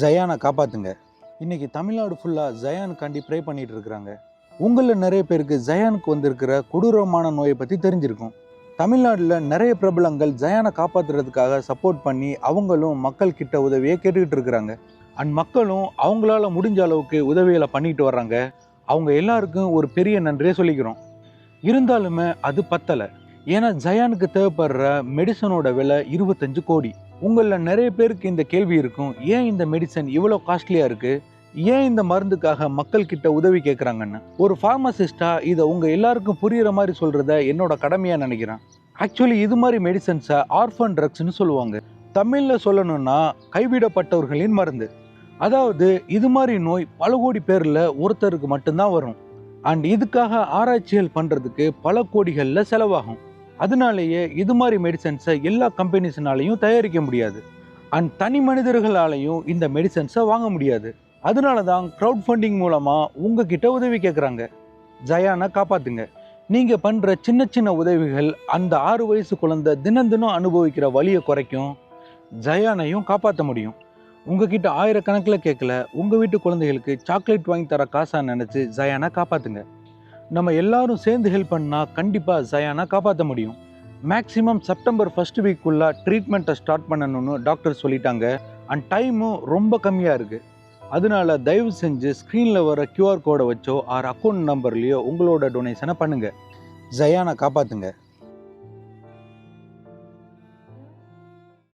ஜயானை காப்பாத்துங்க. இன்னைக்கு தமிழ்நாடு ஃபுல்லாக ஜயானுக்காண்டி ப்ரே பண்ணிட்டு இருக்கிறாங்க. உங்களில் நிறைய பேருக்கு ஜயானுக்கு வந்திருக்கிற கொடூரமான நோயை பற்றி தெரிஞ்சிருக்கும். தமிழ்நாட்டில் நிறைய பிரபலங்கள் ஜயானை காப்பாத்துறதுக்காக சப்போர்ட் பண்ணி அவங்களும் மக்கள் கிட்ட உதவியை கேட்டுக்கிட்டு இருக்கிறாங்க. அண்ட் மக்களும் அவங்களால முடிஞ்ச அளவுக்கு உதவிகளை பண்ணிட்டு வர்றாங்க. அவங்க எல்லாருக்கும் ஒரு பெரிய நன்றியை சொல்லிக்கிறோம். இருந்தாலுமே அது பத்தலை. ஏன்னா ஜயானுக்கு தேவைப்படுற மெடிசனோட விலை இருபத்தஞ்சு கோடி. உங்களில் நிறைய பேருக்கு இந்த கேள்வி இருக்கும். ஏன் இந்த மெடிசன் இவ்வளோ காஸ்ட்லியாக இருக்குது ஏன் இந்த மருந்துக்காக மக்கள் கிட்ட உதவி கேட்குறாங்கன்னு ஒரு ஃபார்மசிஸ்டாக இதை உங்கள் எல்லாருக்கும் புரிகிற மாதிரி சொல்கிறத என்னோட கடமையாக நினைக்கிறேன். ஆக்சுவலி இது மாதிரி மெடிசன்ஸை ஆர்ஃபன் ட்ரக்ஸ்னு சொல்லுவாங்க. தமிழில் சொல்லணும்னா கைவிடப்பட்டவர்களின் மருந்து. அதாவது இது மாதிரி நோய் பல கோடி பேரில் ஒருத்தருக்கு மட்டும்தான் வரும். அண்ட் இதுக்காக ஆராய்ச்சிகள் பண்ணுறதுக்கு பல கோடிகளில் செலவாகும். அதனாலேயே இது மாதிரி மெடிசன்ஸை எல்லா கம்பெனிஸ்னாலையும் தயாரிக்க முடியாது. அண்ட் தனி மனிதர்களாலையும் இந்த மெடிசன்ஸை வாங்க முடியாது. அதனால தான் க்ரௌட் ஃபண்டிங் மூலமாக உங்ககிட்ட உதவி கேட்குறாங்க ஜயானை காப்பாத்துங்க. நீங்கள் பண்ணுற சின்ன சின்ன உதவிகள் அந்த ஆறு வயசு குழந்தை தினம் தினம் அனுபவிக்கிற வலியை குறைக்கும். ஜயானையும் காப்பாற்ற முடியும். உங்ககிட்ட ஆயிரக்கணக்கில் கேட்கல உங்கள் வீட்டு குழந்தைகளுக்கு சாக்லேட் வாங்கி தர காசாக நினச்சி ஜயானை காப்பாற்றுங்க நம்ம எல்லாரும் சேர்ந்து ஹெல்ப் பண்ணால் கண்டிப்பாக ஜயானை காப்பாற்ற முடியும். மேக்ஸிமம் செப்டம்பர் ஃபர்ஸ்ட் வீக்குள்ளே ட்ரீட்மெண்ட்டை ஸ்டார்ட் பண்ணணும்னு டாக்டர் சொல்லிட்டாங்க. அண்ட் டைமும் ரொம்ப கம்மியாக இருக்குது அதனால தயவு செஞ்சு ஸ்க்ரீனில் வர கியூஆர் கோடை வச்சோ ஆர் அக்கௌண்ட் நம்பர்லேயோ உங்களோட டொனேஷனை பண்ணுங்கள் ஜயானை காப்பாற்றுங்க